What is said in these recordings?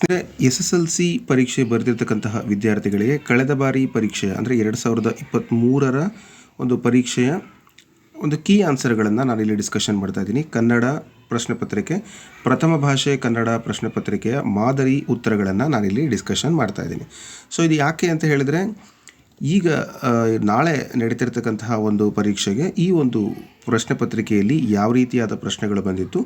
ಸ್ನೇಹಿತರೆ S S L C ಪರೀಕ್ಷೆ ಬರೆದಿರ್ತಕ್ಕಂತಹ ವಿದ್ಯಾರ್ಥಿಗಳಿಗೆ ಕಳೆದ ಬಾರಿ ಪರೀಕ್ಷೆ, ಅಂದರೆ ಎರಡು ಸಾವಿರದ ಇಪ್ಪತ್ತ್ಮೂರರ ಒಂದು ಪರೀಕ್ಷೆಯ ಒಂದು ಕೀ ಆನ್ಸರ್ಗಳನ್ನು ನಾನಿಲ್ಲಿ ಡಿಸ್ಕಷನ್ ಮಾಡ್ತಾ ಇದ್ದೀನಿ. ಕನ್ನಡ ಪ್ರಶ್ನೆ ಪತ್ರಿಕೆ, ಪ್ರಥಮ ಭಾಷೆ ಕನ್ನಡ ಪ್ರಶ್ನೆ ಪತ್ರಿಕೆಯ ಮಾದರಿ ಉತ್ತರಗಳನ್ನು ನಾನಿಲ್ಲಿ ಡಿಸ್ಕಷನ್ ಮಾಡ್ತಾ ಇದ್ದೀನಿ. ಸೊ ಇದು ಯಾಕೆ ಅಂತ ಹೇಳಿದರೆ ಈಗ ನಾಳೆ ನಡೀತಿರ್ತಕ್ಕಂತಹ ಒಂದು ಪರೀಕ್ಷೆಗೆ ಈ ಒಂದು ಪ್ರಶ್ನೆ ಪತ್ರಿಕೆಯಲ್ಲಿ ಯಾವ ರೀತಿಯಾದ ಪ್ರಶ್ನೆಗಳು ಬಂದಿತ್ತು,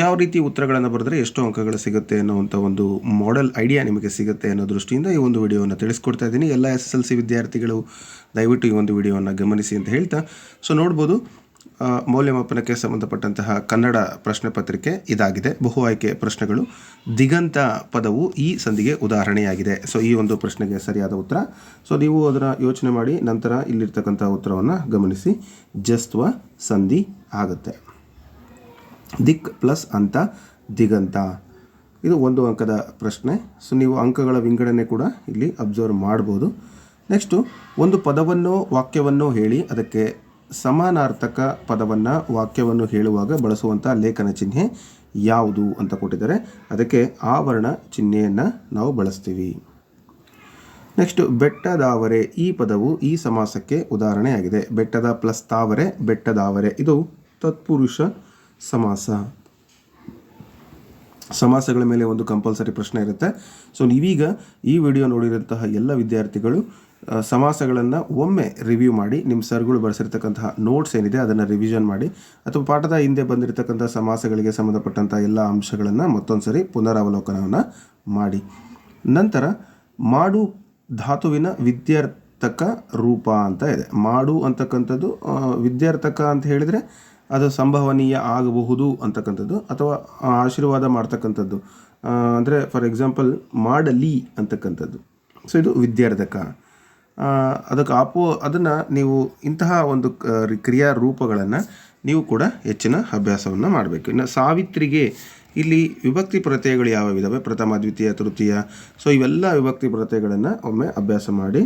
ಯಾವ ರೀತಿ ಉತ್ತರಗಳನ್ನು ಬರೆದ್ರೆ ಎಷ್ಟು ಅಂಕಗಳು ಸಿಗುತ್ತೆ ಅನ್ನೋವಂಥ ಒಂದು ಮಾಡೆಲ್ ಐಡಿಯಾ ನಿಮಗೆ ಸಿಗುತ್ತೆ ಅನ್ನೋ ದೃಷ್ಟಿಯಿಂದ ಈ ಒಂದು ವಿಡಿಯೋವನ್ನು ತಿಳಿಸ್ಕೊಡ್ತಾ ಇದ್ದೀನಿ. ಎಲ್ಲ ಎಸ್ ಎಸ್ ಎಲ್ ಸಿ ವಿದ್ಯಾರ್ಥಿಗಳು ದಯವಿಟ್ಟು ಈ ಒಂದು ವಿಡಿಯೋವನ್ನು ಗಮನಿಸಿ ಅಂತ ಹೇಳ್ತಾ. ಸೊ ನೋಡ್ಬೋದು ಮೌಲ್ಯಮಾಪನಕ್ಕೆ ಸಂಬಂಧಪಟ್ಟಂತಹ ಕನ್ನಡ ಪ್ರಶ್ನೆ ಪತ್ರಿಕೆ ಇದಾಗಿದೆ. ಬಹು ಆಯ್ಕೆ ಪ್ರಶ್ನೆಗಳು. ದಿಗಂತ ಪದವು ಈ ಸಂಧಿಗೆ ಉದಾಹರಣೆಯಾಗಿದೆ. ಸೊ ಈ ಒಂದು ಪ್ರಶ್ನೆಗೆ ಸರಿಯಾದ ಉತ್ತರ. ಸೊ ನೀವು ಅದರ ಯೋಚನೆ ಮಾಡಿ, ನಂತರ ಇಲ್ಲಿರ್ತಕ್ಕಂಥ ಉತ್ತರವನ್ನು ಗಮನಿಸಿ. ಜಸ್ತ್ವ ಸಂಧಿ ಆಗುತ್ತೆ. ದಿಕ್ ಪ್ಲಸ್ ಅಂತ ದಿಗಂತ. ಇದು ಒಂದು ಅಂಕದ ಪ್ರಶ್ನೆ. ಸೊ ನೀವು ಅಂಕಗಳ ವಿಂಗಡಣೆ ಕೂಡ ಇಲ್ಲಿ ಅಬ್ಸರ್ವ್ ಮಾಡ್ಬೋದು. ನೆಕ್ಸ್ಟು ಒಂದು ಪದವನ್ನು ವಾಕ್ಯವನ್ನು ಹೇಳಿ ಅದಕ್ಕೆ ಸಮಾನಾರ್ಥಕ ಪದವನ್ನು ವಾಕ್ಯವನ್ನು ಹೇಳುವಾಗ ಬಳಸುವಂಥ ಲೇಖನ ಚಿಹ್ನೆ ಯಾವುದು ಅಂತ ಕೊಟ್ಟಿದ್ದಾರೆ. ಅದಕ್ಕೆ ಆವರಣ ಚಿಹ್ನೆಯನ್ನು ನಾವು ಬಳಸ್ತೀವಿ. ನೆಕ್ಸ್ಟ್ ಬೆಟ್ಟದಾವರೆ. ಈ ಪದವು ಈ ಸಮಾಸಕ್ಕೆ ಉದಾಹರಣೆಯಾಗಿದೆ. ಬೆಟ್ಟದ ಪ್ಲಸ್ ತಾವರೆ, ಬೆಟ್ಟದಾವರೆ. ಇದು ತತ್ಪುರುಷ ಸಮಾಸ. ಸಮಾಸಗಳ ಮೇಲೆ ಒಂದು ಕಂಪಲ್ಸರಿ ಪ್ರಶ್ನೆ ಇರುತ್ತೆ. ಸೊ ನೀವೀಗ ಈ ವಿಡಿಯೋ ನೋಡಿರುವಂತಹ ಎಲ್ಲ ವಿದ್ಯಾರ್ಥಿಗಳು ಸಮಾಸಗಳನ್ನು ಒಮ್ಮೆ ರಿವ್ಯೂ ಮಾಡಿ ನಿಮ್ಮ ಸರ್ಗಳು ಬಳಸಿರ್ತಕ್ಕಂತಹ ನೋಟ್ಸ್ ಏನಿದೆ ಅದನ್ನು ರಿವಿಷನ್ ಮಾಡಿ ಅಥವಾ ಪಾಠದ ಹಿಂದೆ ಬಂದಿರತಕ್ಕಂಥ ಸಮಾಸಗಳಿಗೆ ಸಂಬಂಧಪಟ್ಟಂಥ ಎಲ್ಲ ಅಂಶಗಳನ್ನು ಮತ್ತೊಂದು ಸರಿ ಪುನರಾವಲೋಕನವನ್ನು ಮಾಡಿ. ನಂತರ ಮಾಡು ಧಾತುವಿನ ವಿದ್ಯಾರ್ಥಕ ರೂಪ ಅಂತ ಇದೆ. ಮಾಡು ಅಂತಕ್ಕಂಥದ್ದು ವಿದ್ಯಾರ್ಥಕ ಅಂತ ಹೇಳಿದರೆ ಅದು ಸಂಭವನೀಯ ಆಗಬಹುದು ಅಂತಕ್ಕಂಥದ್ದು ಅಥವಾ ಆಶೀರ್ವಾದ ಮಾಡ್ತಕ್ಕಂಥದ್ದು. ಅಂದರೆ ಫಾರ್ ಎಕ್ಸಾಂಪಲ್ ಮಾಡಲಿ ಅಂತಕ್ಕಂಥದ್ದು. ಸೊ ಇದು ವಿದ್ಯಾರ್ಥಕ. ಅದಕ್ಕೆ ಆಪೋ, ಅದನ್ನು ನೀವು ಇಂತಹ ಒಂದು ಕ್ರಿಯಾ ರೂಪಗಳನ್ನು ನೀವು ಕೂಡ ಹೆಚ್ಚಿನ ಅಭ್ಯಾಸವನ್ನು ಮಾಡಬೇಕು. ಇನ್ನು ಸಾವಿತ್ರಿಗೆ ಇಲ್ಲಿ ವಿಭಕ್ತಿ ಪ್ರತ್ಯಯಗಳು ಯಾವ್ಯಾವಿದ್ದಾವೆ ಪ್ರಥಮ, ದ್ವಿತೀಯ, ತೃತೀಯ. ಸೊ ಇವೆಲ್ಲ ವಿಭಕ್ತಿ ಪ್ರತ್ಯಯಗಳನ್ನು ಒಮ್ಮೆ ಅಭ್ಯಾಸ ಮಾಡಿ,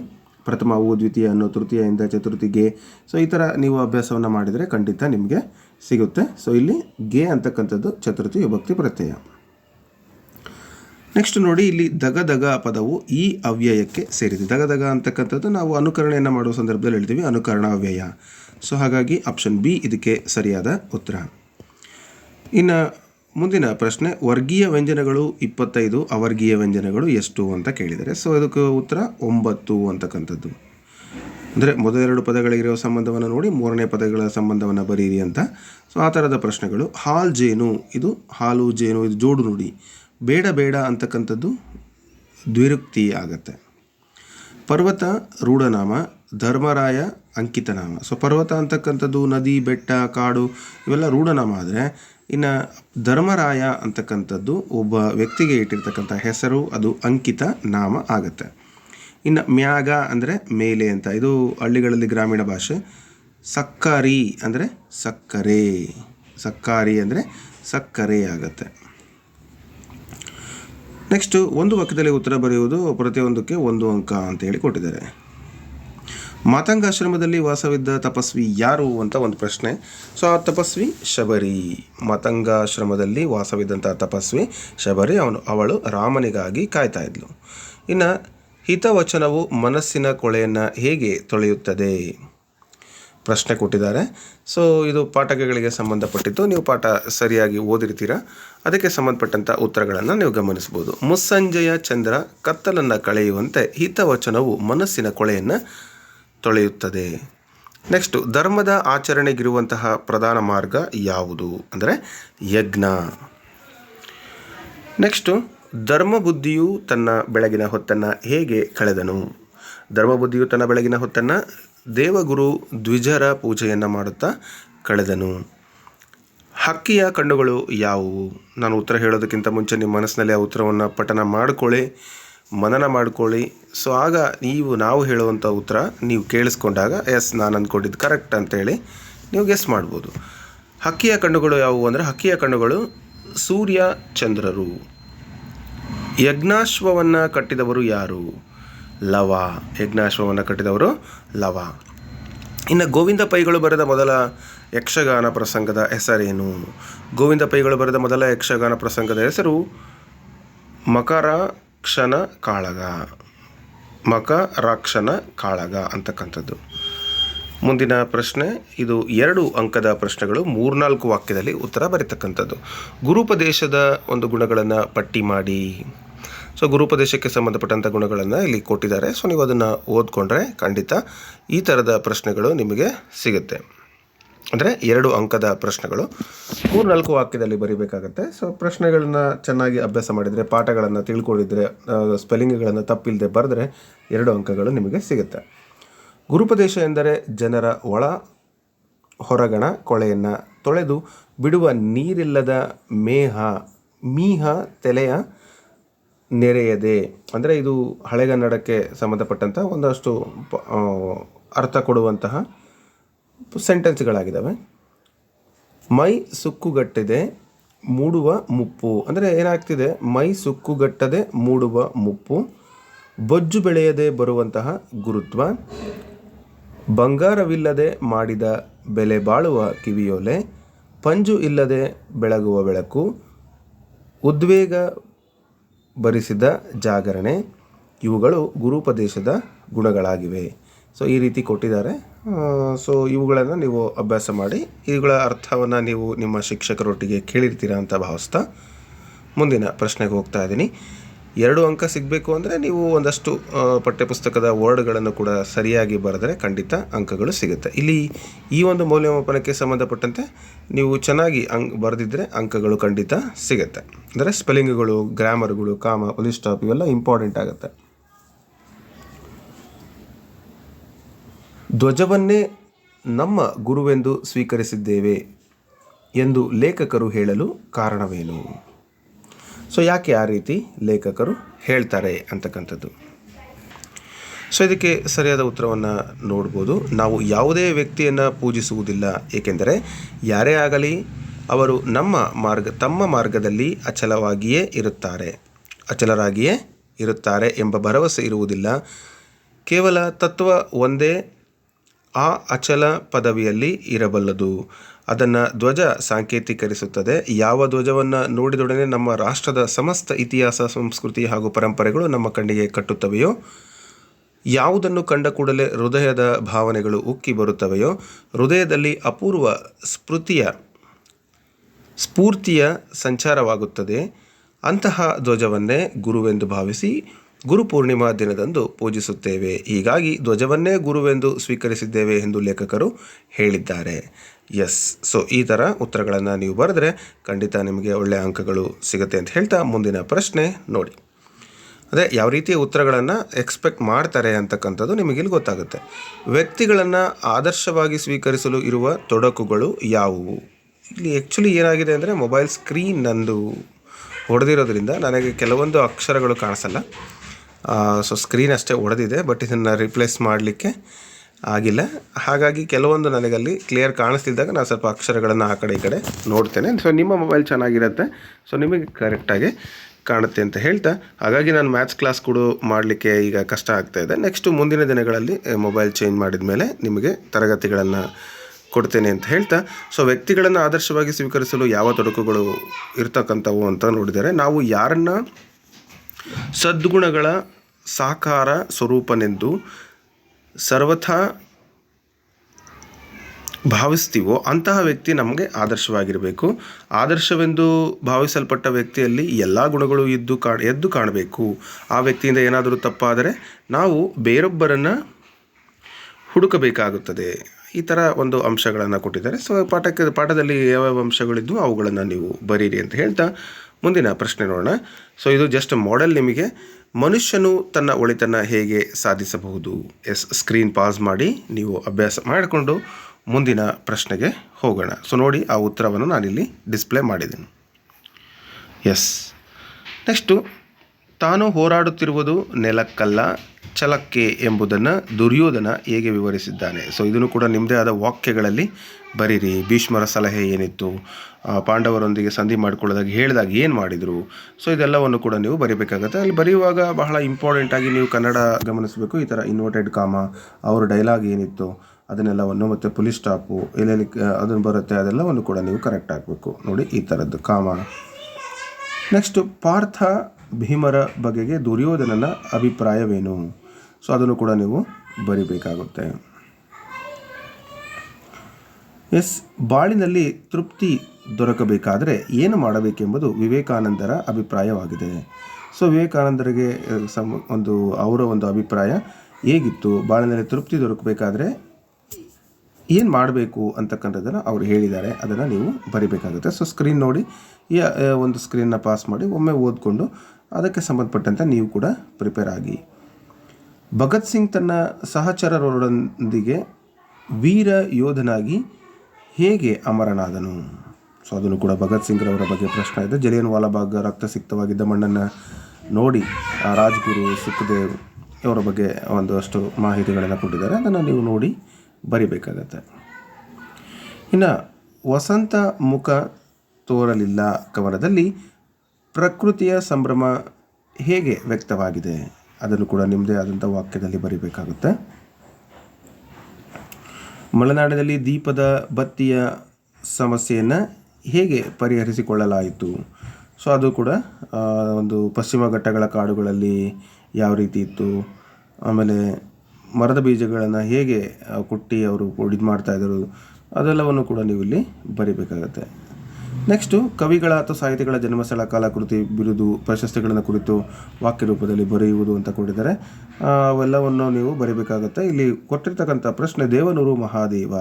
ಪ್ರಥಮ ಹೂ ದ್ವಿತೀಯ ಅನ್ನೋ ತೃತೀಯದಿಂದ ಚತುರ್ಥಿಗೆ. ಸೊ ಈ ಥರ ನೀವು ಅಭ್ಯಾಸವನ್ನು ಮಾಡಿದರೆ ಖಂಡಿತ ನಿಮಗೆ ಸಿಗುತ್ತೆ. ಸೊ ಇಲ್ಲಿ ಗೆ ಅಂತಕ್ಕಂಥದ್ದು ಚತುರ್ಥಿ ವಿಭಕ್ತಿ ಪ್ರತ್ಯಯ. ನೆಕ್ಸ್ಟ್ ನೋಡಿ, ಇಲ್ಲಿ ದಗ ದಗ ಪದವು ಈ ಅವ್ಯಯಕ್ಕೆ ಸೇರಿದೆ. ದಗ ದಗ ಅಂತಕ್ಕಂಥದ್ದು ನಾವು ಅನುಕರಣೆಯನ್ನು ಮಾಡುವ ಸಂದರ್ಭದಲ್ಲಿ ಹೇಳ್ತೀವಿ, ಅನುಕರಣ ಅವ್ಯಯ. ಸೊ ಹಾಗಾಗಿ ಆಪ್ಷನ್ ಬಿ ಇದಕ್ಕೆ ಸರಿಯಾದ ಉತ್ತರ. ಇನ್ನು ಮುಂದಿನ ಪ್ರಶ್ನೆ, ವರ್ಗೀಯ ವ್ಯಂಜನಗಳು ಇಪ್ಪತ್ತೈದು, ಅವರ್ಗೀಯ ವ್ಯಂಜನಗಳು ಎಷ್ಟು ಅಂತ ಕೇಳಿದರೆ ಸೊ ಅದಕ್ಕೆ ಉತ್ತರ ಒಂಬತ್ತು ಅಂತಕ್ಕಂಥದ್ದು. ಅಂದರೆ ಮೊದಲೆರಡು ಪದಗಳಿಗಿರೋ ಸಂಬಂಧವನ್ನು ನೋಡಿ, ಮೂರನೇ ಪದಗಳ ಸಂಬಂಧವನ್ನು ಬರೀರಿ ಅಂತ. ಸೊ ಆ ಥರದ ಪ್ರಶ್ನೆಗಳು, ಹಾಲ್ ಜೇನು, ಇದು ಹಾಲು ಜೇನು, ಇದು ಜೋಡು ನುಡಿ. ಬೇಡ ಬೇಡ ಅಂತಕ್ಕಂಥದ್ದು ದ್ವಿರುಕ್ತಿ ಆಗತ್ತೆ ಪರ್ವತ ರೂಢನಾಮ, ಧರ್ಮರಾಯ ಅಂಕಿತನಾಮ. ಸೊ ಪರ್ವತ ಅಂತಕ್ಕಂಥದ್ದು ನದಿ, ಬೆಟ್ಟ, ಕಾಡು, ಇವೆಲ್ಲ ರೂಢನಾಮ ಆದರೆ, ಇನ್ನು ಧರ್ಮರಾಯ ಅಂತಕ್ಕಂಥದ್ದು ಒಬ್ಬ ವ್ಯಕ್ತಿಗೆ ಇಟ್ಟಿರ್ತಕ್ಕಂಥ ಹೆಸರು, ಅದು ಅಂಕಿತ ನಾಮ ಆಗತ್ತೆ. ಇನ್ನು ಮ್ಯಾಗ ಅಂದರೆ ಮೇಲೆ ಅಂತ. ಇದು ಹಳ್ಳಿಗಳಲ್ಲಿ ಗ್ರಾಮೀಣ ಭಾಷೆ. ಸಕ್ಕರಿ ಅಂದರೆ ಸಕ್ಕರೆ. ಸಕ್ಕಾರಿ ಅಂದರೆ ಸಕ್ಕರೆ ಆಗತ್ತೆ. ನೆಕ್ಸ್ಟು ಒಂದು ವಾಕ್ಯದಲ್ಲಿ ಉತ್ತರ ಬರೆಯುವುದು ಪ್ರತಿಯೊಂದಕ್ಕೆ ಒಂದು ಅಂಕ ಅಂತ ಹೇಳಿ ಕೊಟ್ಟಿದ್ದಾರೆ. ಮಾತಂಗಾಶ್ರಮದಲ್ಲಿ ವಾಸವಿದ್ದ ತಪಸ್ವಿ ಯಾರು ಅಂತ ಒಂದು ಪ್ರಶ್ನೆ. ಸೊ ಆ ತಪಸ್ವಿ ಶಬರಿ. ಮಾತಂಗಾಶ್ರಮದಲ್ಲಿ ವಾಸವಿದ್ದಂಥ ತಪಸ್ವಿ ಶಬರಿ, ಅವನು, ಅವಳು ರಾಮನಿಗಾಗಿ ಕಾಯ್ತಾ ಇದ್ಲು. ಇನ್ನು ಹಿತವಚನವು ಮನಸ್ಸಿನ ಕೊಳೆಯನ್ನು ಹೇಗೆ ತೊಳೆಯುತ್ತದೆ? ಪ್ರಶ್ನೆ ಕೊಟ್ಟಿದ್ದಾರೆ. ಸೊ ಇದು ಪಾಠಕಗಳಿಗೆ ಸಂಬಂಧಪಟ್ಟಿದ್ದು. ನೀವು ಪಾಠ ಸರಿಯಾಗಿ ಓದಿರ್ತೀರ? ಅದಕ್ಕೆ ಸಂಬಂಧಪಟ್ಟಂಥ ಉತ್ತರಗಳನ್ನು ನೀವು ಗಮನಿಸ್ಬೋದು ಮುಸ್ಸಂಜೆಯ ಚಂದ್ರ ಕತ್ತಲನ್ನು ಕಳೆಯುವಂತೆ ಹಿತವಚನವು ಮನಸ್ಸಿನ ಕೊಳೆಯನ್ನು ತೊಳೆಯುತ್ತದೆ. ನೆಕ್ಸ್ಟು ಧರ್ಮದ ಆಚರಣೆಗಿರುವಂತಹ ಪ್ರಧಾನ ಮಾರ್ಗ ಯಾವುದು? ಅಂದರೆ ಯಜ್ಞ. ನೆಕ್ಸ್ಟು ಧರ್ಮಬುದ್ಧಿಯು ತನ್ನ ಬೆಳಗಿನ ಹೊತ್ತನ್ನು ಹೇಗೆ ಕಳೆದನು? ಧರ್ಮಬುದ್ಧಿಯು ತನ್ನ ಬೆಳಗಿನ ಹೊತ್ತನ್ನು ದೇವಗುರು ದ್ವಿಜರ ಪೂಜೆಯನ್ನು ಮಾಡುತ್ತಾ ಕಳೆದನು. ಹಕ್ಕಿಯ ಕಣ್ಣುಗಳು ಯಾವುವು? ನಾನು ಉತ್ತರ ಹೇಳೋದಕ್ಕಿಂತ ಮುಂಚೆ ನಿಮ್ಮ ಮನಸ್ಸಿನಲ್ಲಿ ಆ ಉತ್ತರವನ್ನು ಪಠನ ಮಾಡಿಕೊಳ್ಳಿ, ಮನನ ಮಾಡಿಕೊಳ್ಳಿ. ಸೊ, ಆಗ ನೀವು, ನಾವು ಹೇಳುವಂಥ ಉತ್ತರ ನೀವು ಕೇಳಿಸ್ಕೊಂಡಾಗ ಎಸ್ ನಾನು ಅಂದ್ಕೊಂಡಿದ್ದು ಕರೆಕ್ಟ್ ಅಂತೇಳಿ ನೀವು ಗೆಸ್ ಮಾಡ್ಬೋದು. ಹಕ್ಕಿಯ ಕಣ್ಣುಗಳು ಯಾವುವು ಅಂದರೆ, ಹಕ್ಕಿಯ ಕಣ್ಣುಗಳು ಸೂರ್ಯ ಚಂದ್ರರು. ಯಜ್ಞಾಶ್ವವನ್ನು ಕಟ್ಟಿದವರು ಯಾರು? ಲವ, ಯಜ್ಞಾಶ್ವವನ್ನು ಕಟ್ಟಿದವರು ಲವ. ಇನ್ನು ಗೋವಿಂದ ಪೈಗಳು ಬರೆದ ಮೊದಲ ಯಕ್ಷಗಾನ ಪ್ರಸಂಗದ ಹೆಸರೇನು? ಗೋವಿಂದ ಪೈಗಳು ಬರೆದ ಮೊದಲ ಯಕ್ಷಗಾನ ಪ್ರಸಂಗದ ಹೆಸರು ಮಕರ ಕ್ಷಣ ಕಾಳಗ. ಮಕರಾಕ್ಷನ ಕಾಳಗ ಅಂತಕ್ಕಂಥದ್ದು. ಮುಂದಿನ ಪ್ರಶ್ನೆ, ಇದು ಎರಡು ಅಂಕದ ಪ್ರಶ್ನೆಗಳು, ಮೂರ್ನಾಲ್ಕು ವಾಕ್ಯದಲ್ಲಿ ಉತ್ತರ ಬರೀತಕ್ಕಂಥದ್ದು. ಗುರುಪದೇಶದ ಒಂದು ಗುಣಗಳನ್ನು ಪಟ್ಟಿ ಮಾಡಿ. ಸೊ ಗುರುಪದೇಶಕ್ಕೆ ಸಂಬಂಧಪಟ್ಟಂಥ ಗುಣಗಳನ್ನು ಇಲ್ಲಿ ಕೊಟ್ಟಿದ್ದಾರೆ. ಸೊ ನೀವು ಅದನ್ನು ಓದ್ಕೊಂಡ್ರೆ ಖಂಡಿತ ಈ ಥರದ ಪ್ರಶ್ನೆಗಳು ನಿಮಗೆ ಸಿಗುತ್ತೆ. ಅಂದರೆ ಎರಡು ಅಂಕದ ಪ್ರಶ್ನೆಗಳು. ಮೂರು ನಾಲ್ಕು ವಾಕ್ಯದಲ್ಲಿ ಬರೀಬೇಕಾಗತ್ತೆ. ಸೊ ಪ್ರಶ್ನೆಗಳನ್ನ ಚೆನ್ನಾಗಿ ಅಭ್ಯಾಸ ಮಾಡಿದರೆ, ಪಾಠಗಳನ್ನು ತಿಳ್ಕೊಂಡಿದ್ರೆ ಸ್ಪೆಲ್ಲಿಂಗ್ಗಳನ್ನು ತಪ್ಪಿಲ್ಲದೆ ಬರೆದ್ರೆ ಎರಡು ಅಂಕಗಳು ನಿಮಗೆ ಸಿಗುತ್ತೆ. ಗುರುಪದೇಶ ಎಂದರೆ ಜನರ ಒಳ ಹೊರಗಣ ಕೊಳೆಯನ್ನು ತೊಳೆದು ಬಿಡುವ ನೀರಿಲ್ಲದ ಮೇಹ, ಮೀಹ, ತೆಲೆಯ ನೆರೆಯದೆ. ಅಂದರೆ ಇದು ಹಳೆಗನ್ನಡಕ್ಕೆ ಸಂಬಂಧಪಟ್ಟಂಥ ಒಂದಷ್ಟು ಅರ್ಥ ಕೊಡುವಂತಹ ಸೆಂಟೆನ್ಸ್ಗಳಾಗಿದ್ದಾವೆ ಮೈ ಸುಕ್ಕುಗಟ್ಟಿದೆ, ಮೂಡುವ ಮುಪ್ಪು. ಅಂದರೆ ಏನಾಗ್ತಿದೆ? ಮೈ ಸುಕ್ಕುಗಟ್ಟದೆ, ಮೂಡುವ ಮುಪ್ಪು. ಬೊಜ್ಜು ಬೆಳೆಯದೆ ಬರುವಂತಹ ಗುರುತ್ವ. ಬಂಗಾರವಿಲ್ಲದೆ ಮಾಡಿದ ಬೆಲೆ ಬಾಳುವ ಕಿವಿಯೋಲೆ. ಪಂಜು ಇಲ್ಲದೆ ಬೆಳಗುವ ಬೆಳಕು. ಉದ್ವೇಗ ಭರಿಸಿದ ಜಾಗರಣೆ. ಇವುಗಳು ಗುರುಪದೇಶದ ಗುಣಗಳಾಗಿವೆ. ಸೊ ಈ ರೀತಿ ಕೊಟ್ಟಿದ್ದಾರೆ. ಸೊ ಇವುಗಳನ್ನು ನೀವು ಅಭ್ಯಾಸ ಮಾಡಿ, ಇವುಗಳ ಅರ್ಥವನ್ನು ನೀವು ನಿಮ್ಮ ಶಿಕ್ಷಕರೊಟ್ಟಿಗೆ ಕೇಳಿರ್ತೀರಾ ಅಂತ ಭಾವಿಸ್ತಾ ಮುಂದಿನ ಪ್ರಶ್ನೆಗೆ ಹೋಗ್ತಾ ಇದ್ದೀನಿ. ಎರಡು ಅಂಕ ಸಿಗಬೇಕು ಅಂದರೆ ನೀವು ಒಂದಷ್ಟು ಪಠ್ಯಪುಸ್ತಕದ ವರ್ಡ್ಗಳನ್ನು ಕೂಡ ಸರಿಯಾಗಿ ಬರೆದರೆ ಖಂಡಿತ ಅಂಕಗಳು ಸಿಗುತ್ತೆ. ಇಲ್ಲಿ ಈ ಒಂದು ಮೌಲ್ಯಮಾಪನಕ್ಕೆ ಸಂಬಂಧಪಟ್ಟಂತೆ ನೀವು ಚೆನ್ನಾಗಿ ಅಂಕ್ ಬರೆದಿದ್ದರೆ ಅಂಕಗಳು ಖಂಡಿತ ಸಿಗುತ್ತೆ. ಅಂದರೆ ಸ್ಪೆಲ್ಲಿಂಗ್ಗಳು, ಗ್ರಾಮರ್ಗಳು, ಕಾಮ ಪೊಲೀಸ್ ಸ್ಟಾಪ್ ಇವೆಲ್ಲ ಇಂಪಾರ್ಟೆಂಟ್ ಆಗುತ್ತೆ. ಧ್ವಜವನ್ನೇ ನಮ್ಮ ಗುರುವೆಂದು ಸ್ವೀಕರಿಸಿದ್ದೇವೆ ಎಂದು ಲೇಖಕರು ಹೇಳಲು ಕಾರಣವೇನು? ಸೊ ಯಾಕೆ ಆ ರೀತಿ ಲೇಖಕರು ಹೇಳ್ತಾರೆ ಅಂತಕ್ಕಂಥದ್ದು? ಸೊ ಇದಕ್ಕೆ ಸರಿಯಾದ ಉತ್ತರವನ್ನು ನೋಡ್ಬೋದು. ನಾವು ಯಾವುದೇ ವ್ಯಕ್ತಿಯನ್ನು ಪೂಜಿಸುವುದಿಲ್ಲ. ಏಕೆಂದರೆ ಯಾರೇ ಆಗಲಿ ಅವರು ನಮ್ಮ ಮಾರ್ಗ, ತಮ್ಮ ಮಾರ್ಗದಲ್ಲಿ ಅಚಲವಾಗಿಯೇ ಇರುತ್ತಾರೆ. ಅಚಲರಾಗಿಯೇ ಇರುತ್ತಾರೆ ಎಂಬ ಭರವಸೆ ಇರುವುದಿಲ್ಲ. ಕೇವಲ ತತ್ವ ಒಂದೇ ಆ ಅಚಲ ಪದವಿಯಲ್ಲಿ ಇರಬಲ್ಲದು. ಅದನ್ನು ಧ್ವಜ ಸಾಂಕೇತೀಕರಿಸುತ್ತದೆ. ಯಾವ ಧ್ವಜವನ್ನು ನೋಡಿದೊಡನೆ ನಮ್ಮ ರಾಷ್ಟ್ರದ ಸಮಸ್ತ ಇತಿಹಾಸ, ಸಂಸ್ಕೃತಿ ಹಾಗೂ ಪರಂಪರೆಗಳು ನಮ್ಮ ಕಣ್ಣಿಗೆ ಕಟ್ಟುತ್ತವೆಯೋ, ಯಾವುದನ್ನು ಕಂಡ ಕೂಡಲೇ ಹೃದಯದ ಭಾವನೆಗಳು ಉಕ್ಕಿ ಬರುತ್ತವೆಯೋ, ಹೃದಯದಲ್ಲಿ ಅಪೂರ್ವ ಸ್ಮೃತಿಯ ಸ್ಫೂರ್ತಿಯ ಸಂಚಾರವಾಗುತ್ತದೆ. ಅಂತಹ ಧ್ವಜವನ್ನೇ ಗುರುವೆಂದು ಭಾವಿಸಿ ಗುರು ಪೂರ್ಣಿಮಾ ದಿನದಂದು ಪೂಜಿಸುತ್ತೇವೆ. ಹೀಗಾಗಿ ಧ್ವಜವನ್ನೇ ಗುರುವೆಂದು ಸ್ವೀಕರಿಸಿದ್ದೇವೆ ಎಂದು ಲೇಖಕರು ಹೇಳಿದ್ದಾರೆ. ಎಸ್ ಸೊ ಈ ಥರ ಉತ್ತರಗಳನ್ನು ನೀವು ಬರೆದ್ರೆ ಖಂಡಿತ ನಿಮಗೆ ಒಳ್ಳೆಯ ಅಂಕಗಳು ಸಿಗುತ್ತೆ ಅಂತ ಹೇಳ್ತಾ ಮುಂದಿನ ಪ್ರಶ್ನೆ ನೋಡಿ. ಅದೇ ಯಾವ ರೀತಿಯ ಉತ್ತರಗಳನ್ನು ಎಕ್ಸ್ಪೆಕ್ಟ್ ಮಾಡ್ತಾರೆ ಅಂತಕ್ಕಂಥದ್ದು ನಿಮಗಿಲ್ಲಿ ಗೊತ್ತಾಗುತ್ತೆ. ವ್ಯಕ್ತಿಗಳನ್ನು ಆದರ್ಶವಾಗಿ ಸ್ವೀಕರಿಸಲು ಇರುವ ತೊಡಕುಗಳು ಯಾವುವು? ಇಲ್ಲಿ ಆ್ಯಕ್ಚುಲಿ ಏನಾಗಿದೆ ಅಂದರೆ ಮೊಬೈಲ್ ಸ್ಕ್ರೀನ್ ನಂದು ಹೊಡೆದಿರೋದ್ರಿಂದ ನನಗೆ ಕೆಲವೊಂದು ಅಕ್ಷರಗಳು ಕಾಣಿಸಲ್ಲ. ಸೊ ಸ್ಕ್ರೀನ್ ಅಷ್ಟೇ ಒಡೆದಿದೆ ಬಟ್ ಇದನ್ನು ರಿಪ್ಲೇಸ್ ಮಾಡಲಿಕ್ಕೆ ಆಗಿಲ್ಲ. ಹಾಗಾಗಿ ಕೆಲವೊಂದು ನನಗಲ್ಲಿ ಕ್ಲಿಯರ್ ಕಾಣಿಸ್ತಿದ್ದಾಗ ನಾನು ಸ್ವಲ್ಪ ಅಕ್ಷರಗಳನ್ನು ಆ ಕಡೆ ಈ ಕಡೆ ನೋಡ್ತೇನೆ. ಸೊ ನಿಮ್ಮ ಮೊಬೈಲ್ ಚೆನ್ನಾಗಿರುತ್ತೆ. ಸೊ ನಿಮಗೆ ಕರೆಕ್ಟಾಗಿ ಕಾಣುತ್ತೆ ಅಂತ ಹೇಳ್ತಾ. ಹಾಗಾಗಿ ನಾನು ಮ್ಯಾಥ್ಸ್ ಕ್ಲಾಸ್ ಕೂಡ ಮಾಡಲಿಕ್ಕೆ ಈಗ ಕಷ್ಟ ಆಗ್ತಾ ಇದೆ. ನೆಕ್ಸ್ಟು ಮುಂದಿನ ದಿನಗಳಲ್ಲಿ ಮೊಬೈಲ್ ಚೇಂಜ್ ಮಾಡಿದ ಮೇಲೆ ನಿಮಗೆ ತರಗತಿಗಳನ್ನು ಕೊಡ್ತೇನೆ ಅಂತ ಹೇಳ್ತಾ. ಸೊ ವ್ಯಕ್ತಿಗಳನ್ನು ಆದರ್ಶವಾಗಿ ಸ್ವೀಕರಿಸಲು ಯಾವ ತೊಡಕುಗಳು ಇರ್ತಕ್ಕಂಥವು ಅಂತ ನೋಡಿದರೆ, ನಾವು ಯಾರನ್ನ ಸದ್ಗುಣಗಳ ಸಾಕಾರ ಸ್ವರೂಪನೆಂದು ಸರ್ವಥಾ ಭಾವಿಸ್ತೀವೋ ಅಂತಹ ವ್ಯಕ್ತಿ ನಮಗೆ ಆದರ್ಶವಾಗಿರಬೇಕು. ಆದರ್ಶವೆಂದು ಭಾವಿಸಲ್ಪಟ್ಟ ವ್ಯಕ್ತಿಯಲ್ಲಿ ಎಲ್ಲ ಗುಣಗಳು ಇದ್ದು ಕಾ ಎದ್ದು ಕಾಣಬೇಕು. ಆ ವ್ಯಕ್ತಿಯಿಂದ ಏನಾದರೂ ತಪ್ಪಾದರೆ ನಾವು ಬೇರೊಬ್ಬರನ್ನು ಹುಡುಕಬೇಕಾಗುತ್ತದೆ. ಈ ಥರ ಒಂದು ಅಂಶಗಳನ್ನು ಕೊಟ್ಟಿದ್ದಾರೆ. ಸೊ ಪಾಠಕ್ಕೆ, ಪಾಠದಲ್ಲಿ ಯಾವ್ಯಾವ ಅಂಶಗಳಿದ್ದು ಅವುಗಳನ್ನು ನೀವು ಬರೀರಿ ಅಂತ ಹೇಳ್ತಾ ಮುಂದಿನ ಪ್ರಶ್ನೆ ನೋಡೋಣ. ಸೊ ಇದು ಜಸ್ಟ್ ಮಾಡೆಲ್ ನಿಮಗೆ ಮನುಷ್ಯನು ತನ್ನ ಒಳಿತನ್ನು ಹೇಗೆ ಸಾಧಿಸಬಹುದು? ಎಸ್ ಸ್ಕ್ರೀನ್ ಪಾಸ್ ಮಾಡಿ, ನೀವು ಅಭ್ಯಾಸ ಮಾಡಿಕೊಂಡು ಮುಂದಿನ ಪ್ರಶ್ನೆಗೆ ಹೋಗೋಣ. ಸೊ ನೋಡಿ ಆ ಉತ್ತರವನ್ನು ನಾನಿಲ್ಲಿ ಡಿಸ್ಪ್ಲೇ ಮಾಡಿದ್ದೀನಿ. ಎಸ್ ನೆಕ್ಸ್ಟು ತಾನು ಹೋರಾಡುತ್ತಿರುವುದು ನೆಲಕ್ಕಲ್ಲ, ಛಲಕ್ಕೆ ಎಂಬುದನ್ನು ದುರ್ಯೋಧನ ಹೇಗೆ ವಿವರಿಸಿದ್ದಾನೆ? ಸೊ ಇದನ್ನು ಕೂಡ ನಿಮ್ಮದೇ ಆದ ವಾಕ್ಯಗಳಲ್ಲಿ ಬರೀರಿ. ಭೀಷ್ಮರ ಸಲಹೆ ಏನಿತ್ತು? ಪಾಂಡವರೊಂದಿಗೆ ಸಂಧಿ ಮಾಡಿಕೊಳ್ಳೋದಾಗ ಹೇಳಿದಾಗ ಏನು ಮಾಡಿದರು? ಸೊ ಇದೆಲ್ಲವನ್ನು ಕೂಡ ನೀವು ಬರಿಬೇಕಾಗುತ್ತೆ. ಅಲ್ಲಿ ಬರೆಯುವಾಗ ಬಹಳ ಇಂಪಾರ್ಟೆಂಟಾಗಿ ನೀವು ಕನ್ನಡ ಗಮನಿಸಬೇಕು. ಈ ಥರ ಇನ್ವರ್ಟೆಡ್ ಕಾಮ ಅವ್ರ ಡೈಲಾಗ್ ಏನಿತ್ತು, ಅದನ್ನೆಲ್ಲವನ್ನು ಮತ್ತು ಪುಲಿಸ್ ಸ್ಟಾಪು ಎಲ್ಲೆಲ್ಲಿ ಅದನ್ನು ಬರುತ್ತೆ, ಅದೆಲ್ಲವನ್ನು ಕೂಡ ನೀವು ಕರೆಕ್ಟ್ ಹಾಕಬೇಕು. ನೋಡಿ, ಈ ಥರದ್ದು ಕಾಮ ನೆಕ್ಸ್ಟು ಪಾರ್ಥ ಭೀಮರ ಬಗೆಗೆ ದುರ್ಯೋಧನನ ಅಭಿಪ್ರಾಯವೇನು? ಸೊ, ಅದನ್ನು ಕೂಡ ನೀವು ಬರಿಬೇಕಾಗುತ್ತೆ. ಎಸ್, ಬಾಳಿನಲ್ಲಿ ತೃಪ್ತಿ ದೊರಕಬೇಕಾದರೆ ಏನು ಮಾಡಬೇಕೆಂಬುದು ವಿವೇಕಾನಂದರ ಅಭಿಪ್ರಾಯವಾಗಿದೆ. ಸೊ, ವಿವೇಕಾನಂದರಿಗೆ ಸಮ ಒಂದು, ಅವರ ಒಂದು ಅಭಿಪ್ರಾಯ ಹೇಗಿತ್ತು? ಬಾಳಿನಲ್ಲಿ ತೃಪ್ತಿ ದೊರಕಬೇಕಾದ್ರೆ ಏನು ಮಾಡಬೇಕು ಅಂತಕ್ಕಂಥದ್ದನ್ನು ಅವರು ಹೇಳಿದ್ದಾರೆ. ಅದನ್ನು ನೀವು ಬರಿಬೇಕಾಗುತ್ತೆ. ಸೊ, ಸ್ಕ್ರೀನ್ ನೋಡಿ ಒಂದು ಸ್ಕ್ರೀನ್ನ ಪಾಸ್ ಮಾಡಿ ಒಮ್ಮೆ ಓದ್ಕೊಂಡು ಅದಕ್ಕೆ ಸಂಬಂಧಪಟ್ಟಂತೆ ನೀವು ಕೂಡ ಪ್ರಿಪೇರ್ ಆಗಿ. ಭಗತ್ ಸಿಂಗ್ ತನ್ನ ಸಹಚರರೊಂದಿಗೆ ವೀರ ಯೋಧನಾಗಿ ಹೇಗೆ ಅಮರನಾದನು? ಸೊ ಅದನ್ನು ಕೂಡ ಭಗತ್ ಸಿಂಗ್ರವರ ಬಗ್ಗೆ ಪ್ರಶ್ನೆ ಇದೆ. ಜಲಿಯನ್ ವಾಲಾಬಾಗ್ ರಕ್ತಸಿಕ್ತವಾಗಿದ್ದ ಮಣ್ಣನ್ನು ನೋಡಿ ಆ ರಾಜ್ಗುರು ಸುಖದೇವ್ ಇವರ ಬಗ್ಗೆ ಒಂದಷ್ಟು ಮಾಹಿತಿಗಳನ್ನು ಕೊಟ್ಟಿದ್ದಾರೆ. ಅದನ್ನು ನೀವು ನೋಡಿ ಬರಿಬೇಕಾಗತ್ತೆ. ಇನ್ನು ವಸಂತ ಮುಖ ತೋರಲಿಲ್ಲ ಕವನದಲ್ಲಿ ಪ್ರಕೃತಿಯ ಸಂಭ್ರಮ ಹೇಗೆ ವ್ಯಕ್ತವಾಗಿದೆ? ಅದನ್ನು ಕೂಡ ನಿಮ್ಮದೇ ಆದಂಥ ವಾಕ್ಯದಲ್ಲಿ ಬರಿಬೇಕಾಗುತ್ತೆ. ಮಲೆನಾಡಿನಲ್ಲಿ ದೀಪದ ಬತ್ತಿಯ ಸಮಸ್ಯೆಯನ್ನು ಹೇಗೆ ಪರಿಹರಿಸಿಕೊಳ್ಳಲಾಯಿತು? ಸೊ, ಅದು ಕೂಡ ಒಂದು ಪಶ್ಚಿಮ ಘಟ್ಟಗಳ ಕಾಡುಗಳಲ್ಲಿ ಯಾವ ರೀತಿ ಇತ್ತು? ಆಮೇಲೆ ಮರದ ಬೀಜಗಳನ್ನು ಹೇಗೆ ಕುಟ್ಟಿ ಅವರು ಇದು ಮಾಡ್ತಾಯಿದ್ರು ಅದೆಲ್ಲವನ್ನು ಕೂಡ ನೀವು ಇಲ್ಲಿ ಬರಿಬೇಕಾಗತ್ತೆ. ನೆಕ್ಸ್ಟು ಕವಿಗಳ ಅಥವಾ ಸಾಹಿತಿಗಳ ಜನ್ಮಸ್ಥಳ ಕಲಾಕೃತಿ ಬಿರುದು ಪ್ರಶಸ್ತಿಗಳನ್ನು ಕುರಿತು ವಾಕ್ಯ ರೂಪದಲ್ಲಿ ಬರೆಯುವುದು ಅಂತ ಕೊಟ್ಟಿದ್ದಾರೆ. ಅವೆಲ್ಲವನ್ನು ನೀವು ಬರೀಬೇಕಾಗತ್ತೆ. ಇಲ್ಲಿ ಕೊಟ್ಟಿರ್ತಕ್ಕಂಥ ಪ್ರಶ್ನೆ ದೇವನೂರು ಮಹಾದೇವ.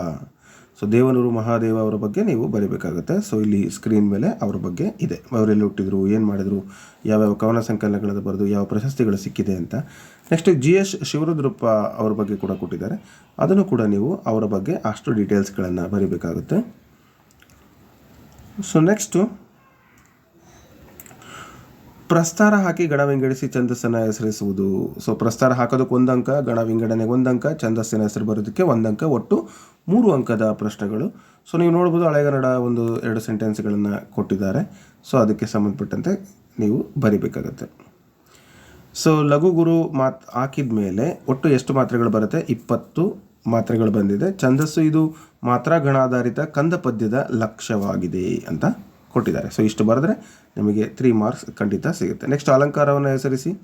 ಸೊ ದೇವನೂರು ಮಹಾದೇವ ಅವರ ಬಗ್ಗೆ ನೀವು ಬರಿಬೇಕಾಗುತ್ತೆ. ಸೊ ಇಲ್ಲಿ ಸ್ಕ್ರೀನ್ ಮೇಲೆ ಅವರ ಬಗ್ಗೆ ಇದೆ. ಅವರೆಲ್ಲ ಹುಟ್ಟಿದ್ರು, ಏನು ಮಾಡಿದರು, ಯಾವ್ಯಾವ ಕವನ ಸಂಕಲನಗಳನ್ನು ಬರೆದು ಯಾವ ಪ್ರಶಸ್ತಿಗಳು ಸಿಕ್ಕಿದೆ ಅಂತ. ನೆಕ್ಸ್ಟ್ ಜಿ ಎಸ್ ಶಿವರುದ್ರಪ್ಪ ಅವರ ಬಗ್ಗೆ ಕೂಡ ಕೊಟ್ಟಿದ್ದಾರೆ. ಅದನ್ನು ಕೂಡ ನೀವು ಅವರ ಬಗ್ಗೆ ಅಷ್ಟು ಡೀಟೇಲ್ಸ್ಗಳನ್ನು ಬರಿಬೇಕಾಗುತ್ತೆ. ಸೊ ನೆಕ್ಸ್ಟು ಪ್ರಸ್ತಾರ ಹಾಕಿ ಗಣ ವಿಂಗಡಿಸಿ ಛಂದಸ್ಸನ್ನು ಹೆಸರಿಸುವುದು. ಸೊ ಪ್ರಸ್ತಾರ ಹಾಕೋದಕ್ಕೆ ಒಂದು ಅಂಕ ಗಣ ವಿಂಗಡಣೆಗೆ ಒಂದು ಅಂಕ, ಛಂದಸ್ಸಿನ ಹೆಸರು ಬರೋದಕ್ಕೆ ಒಂದು ಅಂಕ, ಒಟ್ಟು ಮೂರು ಅಂಕದ ಪ್ರಶ್ನೆಗಳು. ಸೊ ನೀವು ನೋಡ್ಬೋದು ಹಳೆಗನ್ನಡ ಒಂದು ಎರಡು ಸೆಂಟೆನ್ಸ್ಗಳನ್ನು ಕೊಟ್ಟಿದ್ದಾರೆ. ಸೊ ಅದಕ್ಕೆ ಸಂಬಂಧಪಟ್ಟಂತೆ ನೀವು ಬರಿಬೇಕಾಗತ್ತೆ. ಸೊ ಲಘು ಗುರು ಮಾತ್ ಹಾಕಿದ ಮೇಲೆ ಒಟ್ಟು ಎಷ್ಟು ಮಾತ್ರೆಗಳು ಬರುತ್ತೆ? ಇಪ್ಪತ್ತು ಮಾತ್ರೆಗಳು ಬಂದಿದೆ. ಛಂದಸ್ಸು ಇದು ಮಾತ್ರ ಗಣಾಧಾರಿತ ಕಂದ ಪದ್ಯದ ಲಕ್ಷ್ಯವಾಗಿದೆ ಅಂತ ಕೊಟ್ಟಿದ್ದಾರೆ. ಸೊ ಇಷ್ಟು ಬರೆದ್ರೆ ನಿಮಗೆ ತ್ರೀ ಮಾರ್ಕ್ಸ್ ಖಂಡಿತ ಸಿಗುತ್ತೆ. ನೆಕ್ಸ್ಟ್ ಅಲಂಕಾರವನ್ನು ಹೆಸರಿಸಿ.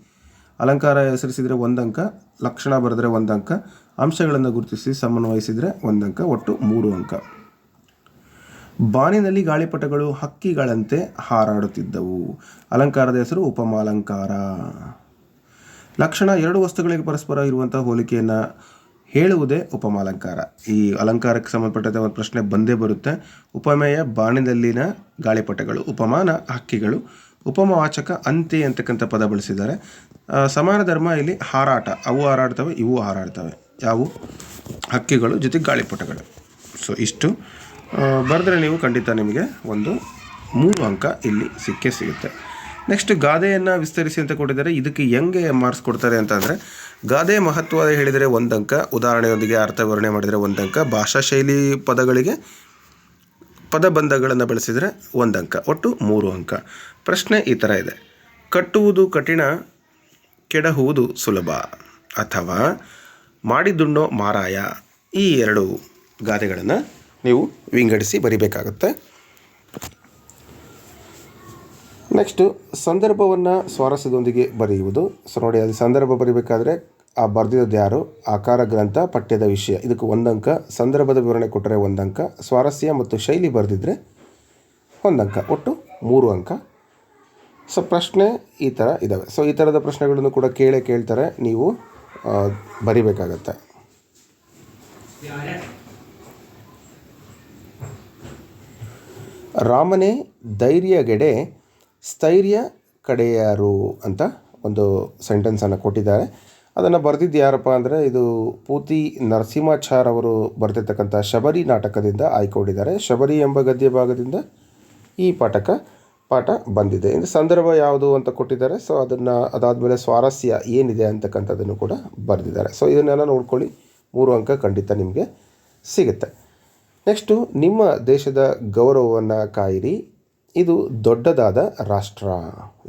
ಅಲಂಕಾರ ಹೆಸರಿಸಿದರೆ ಅಂಕ, ಲಕ್ಷಣ ಬರೆದ್ರೆ ಒಂದು ಅಂಕ, ಅಂಶಗಳನ್ನು ಗುರುತಿಸಿ ಸಮನ್ವಯಿಸಿದರೆ ಒಂದಂಕ ಒಟ್ಟು ಮೂರು ಅಂಕ. ಬಾನಿನಲ್ಲಿ ಗಾಳಿಪಟಗಳು ಹಕ್ಕಿಗಳಂತೆ ಹಾರಾಡುತ್ತಿದ್ದವು. ಅಲಂಕಾರದ ಹೆಸರು ಉಪಮಾಲಂಕಾರ. ಲಕ್ಷಣ ಎರಡು ವಸ್ತುಗಳಿಗೆ ಪರಸ್ಪರ ಇರುವಂತಹ ಹೋಲಿಕೆಯನ್ನು ಹೇಳುವುದೇ ಉಪಮಾಲಂಕಾರ. ಈ ಅಲಂಕಾರಕ್ಕೆ ಸಂಬಂಧಪಟ್ಟಂತೆ ಒಂದು ಪ್ರಶ್ನೆ ಬಂದೇ ಬರುತ್ತೆ. ಉಪಮೇಯ ಬಾಣಿನಲ್ಲಿನ ಗಾಳಿಪಟಗಳು, ಉಪಮಾನ ಹಕ್ಕಿಗಳು, ಉಪಮವಾಚಕ ಅಂತೆ ಅಂತಕ್ಕಂಥ ಪದ ಬಳಸಿದ್ದಾರೆ. ಸಮಾನ ಧರ್ಮ ಇಲ್ಲಿ ಹಾರಾಟ. ಅವು ಹಾರಾಡ್ತವೆ, ಇವು ಹಾರಾಡ್ತವೆ. ಯಾವು? ಹಕ್ಕಿಗಳು ಜೊತೆಗೆ ಗಾಳಿಪಟಗಳು. ಸೊ ಇಷ್ಟು. ಬರೆದ್ರೆ ನೀವು ಖಂಡಿತ ನಿಮಗೆ ಒಂದು ಮೂರು ಅಂಕ ಇಲ್ಲಿ ಸಿಕ್ಕೇ ಸಿಗುತ್ತೆ. ನೆಕ್ಸ್ಟ್ ಗಾದೆಯನ್ನು ವಿಸ್ತರಿಸಿ ಅಂತ ಕೊಟ್ಟಿದ್ದಾರೆ. ಇದಕ್ಕೆ ಹೆಂಗೆ ಮಾರ್ಕ್ಸ್ ಕೊಡ್ತಾರೆ ಅಂತಂದರೆ, ಗಾದೆ ಮಹತ್ವ ಹೇಳಿದರೆ ಒಂದಂಕ ಉದಾಹರಣೆಯೊಂದಿಗೆ ಅರ್ಥ ವಿವರಣೆ ಮಾಡಿದರೆ ಒಂದಂಕ ಭಾಷಾ ಶೈಲಿ ಪದಗಳಿಗೆ ಪದಬಂಧಗಳನ್ನು ಬಳಸಿದರೆ ಒಂದಂಕ ಒಟ್ಟು ಮೂರು ಅಂಕ. ಪ್ರಶ್ನೆ ಈ ಥರ ಇದೆ. ಕಟ್ಟುವುದು ಕಠಿಣ, ಕೆಡಹುವುದು ಸುಲಭ. ಅಥವಾ, ಮಾಡಿದುಣ್ಣೋ ಮಾರಾಯ, ಈ ಎರಡು ಗಾದೆಗಳನ್ನು ನೀವು ವಿಂಗಡಿಸಿ ಬರಿಬೇಕಾಗುತ್ತೆ. ನೆಕ್ಸ್ಟು ಸಂದರ್ಭವನ್ನು ಸ್ವಾರಸ್ಯದೊಂದಿಗೆ ಬರೆಯುವುದು. ಸೊ ನೋಡಿ ಅದು ಸಂದರ್ಭ ಬರೀಬೇಕಾದ್ರೆ ಆ ಬರೆದಿರೋದು ಯಾರು? ಆಕಾರ ಗ್ರಂಥ, ಪಠ್ಯದ ವಿಷಯ. ಇದಕ್ಕೆ ಒಂದಂಕ. ಸಂದರ್ಭದ ವಿವರಣೆ ಕೊಟ್ಟರೆ ಒಂದಂಕ. ಸ್ವಾರಸ್ಯ ಮತ್ತು ಶೈಲಿ ಬರೆದಿದ್ದರೆ ಒಂದಂಕ. ಒಟ್ಟು ಮೂರು ಅಂಕ. ಸೊ ಪ್ರಶ್ನೆ ಈ ಥರ ಇದ್ದಾವೆ ಸೊ ಈ ಥರದ ಪ್ರಶ್ನೆಗಳನ್ನು ಕೂಡ ಕೇಳೇ ಕೇಳ್ತಾರೆ. ನೀವು ಬರಿಬೇಕಾಗತ್ತೆ. ರಾಮನೇ ಧೈರ್ಯಗೆಡೆ ಸ್ಥೈರ್ಯ ಕಡೆಯಾರು ಅಂತ ಒಂದು ಸೆಂಟೆನ್ಸನ್ನು ಕೊಟ್ಟಿದ್ದಾರೆ. ಅದನ್ನು ಬರೆದಿದ್ದು ಯಾರಪ್ಪ ಅಂದರೆ ಇದು ಪೂತಿ ನರಸಿಂಹಾಚಾರ್ ಅವರು ಬರೆದಿರ್ತಕ್ಕಂಥ ಶಬರಿ ನಾಟಕದಿಂದ ಆಯ್ಕೊಂಡಿದ್ದಾರೆ. ಶಬರಿ ಎಂಬ ಗದ್ಯ ಭಾಗದಿಂದ ಈ ಪಾಠಕ ಪಾಠ ಬಂದಿದೆ. ಇದು ಸಂದರ್ಭ ಯಾವುದು ಅಂತ ಕೊಟ್ಟಿದ್ದಾರೆ. ಸೊ ಅದನ್ನು ಅದಾದಮೇಲೆ ಸ್ವಾರಸ್ಯ ಏನಿದೆ ಅಂತಕ್ಕಂಥದ್ದನ್ನು ಕೂಡ ಬರೆದಿದ್ದಾರೆ. ಸೊ ಇದನ್ನೆಲ್ಲ ನೋಡ್ಕೊಳ್ಳಿ. ಮೂರು ಅಂಕ ಖಂಡಿತ ನಿಮಗೆ ಸಿಗುತ್ತೆ. ನೆಕ್ಸ್ಟು ನಿಮ್ಮ ದೇಶದ ಗೌರವವನ್ನು ಕಾಯಿರಿ. ಇದು ದೊಡ್ಡದಾದ ರಾಷ್ಟ್ರ.